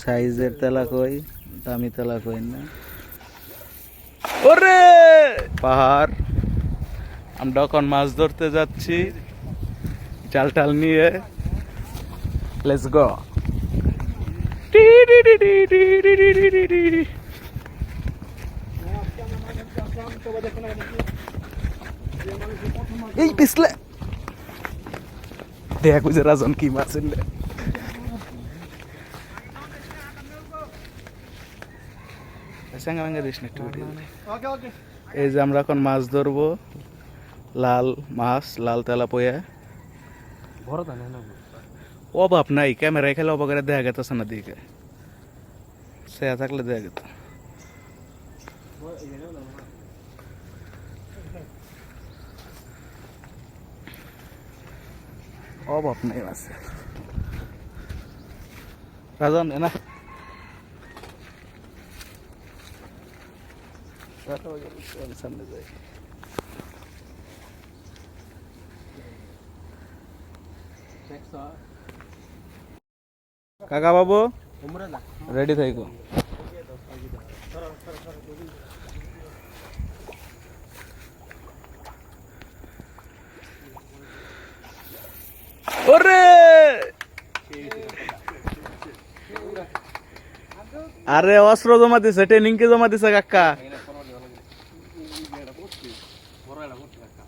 সাইজের তেলা কই দামি তেলা কই না। ওরে! পাহাড়। আমরা এখন মাছ ধরতে যাচ্ছি জাল টাল নিয়ে। লেটস গো এই পিছলে। দেখ যে রাজন কি মাছ এনে ভাঙ্গা দিস না একটু এই যে আমরা এখন মাছ ধরবো। লাল মাছ লাল তেলা পোয়া অভাব নাই ক্যামেরায় খেলে অবাক দেখা গেছে না দিকে। সে থাকলে দেখা গেত। অভাব নাই মাছের। রাজন এনা। সামনে যাই কাকা বাবু রেডি থাইকো। ওরে! আরে অস্ত্র জমা দিছে ট্রেনিং কে জমা দিছে কাকা।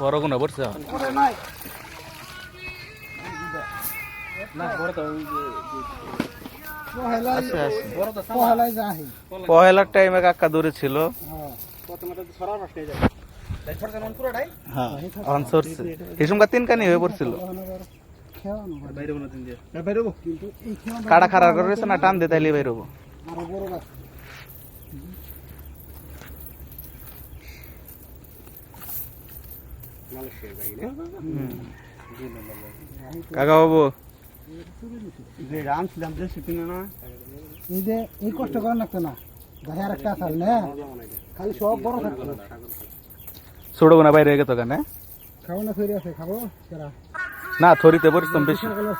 বড় কোনা পড়ছে? আচ্ছা আচ্ছা। পহেলার টাইমে কাকা দূরে ছিল। হ্যাঁ। সরছে তিন কানি হয়ে পড়ছিল। কাটা খারা করেছে না টান দে তাইলে বাইর হব হুম। কাকা বাবু এই যে এই কষ্ট করার লাগতো না। গায়ে আর একটা আসাল না? খালি সব বড় থাকতো। ছোট গোনা বাইরে গেত কেন খাব না ফেরি আছে খাব? সেরা না থরিতে পরিশ্রম বেশি। খাওয়া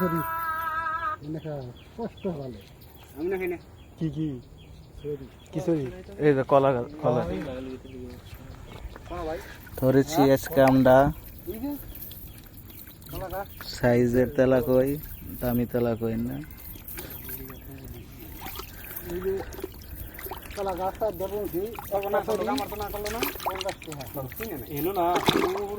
কষ্ট ভালো। কি কি? এই যে কলা কলা। ধরেছি আজকে আমরা সাইজের তেলা কই, দামি তেলা কই না? গাছটা কি আমার তো না করল না কোন গাছটা এলো না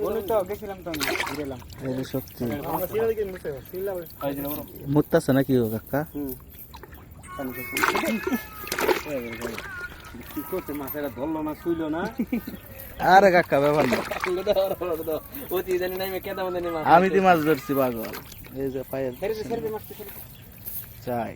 বলি তো গেছিলাম তো আমি ঘুরেলাম এই যে সত্যি আমরা সিলা দিকে মুছে সিলা এই যে বড় মুত্তাছে নাকি ও কাকা? কি করতে মাছেরা ধরলো না, শুইলো না? আরে কাকা ব্যাপার না। আমি তো মাছ ধরছি পাগল। এই যে পায়ের চাই।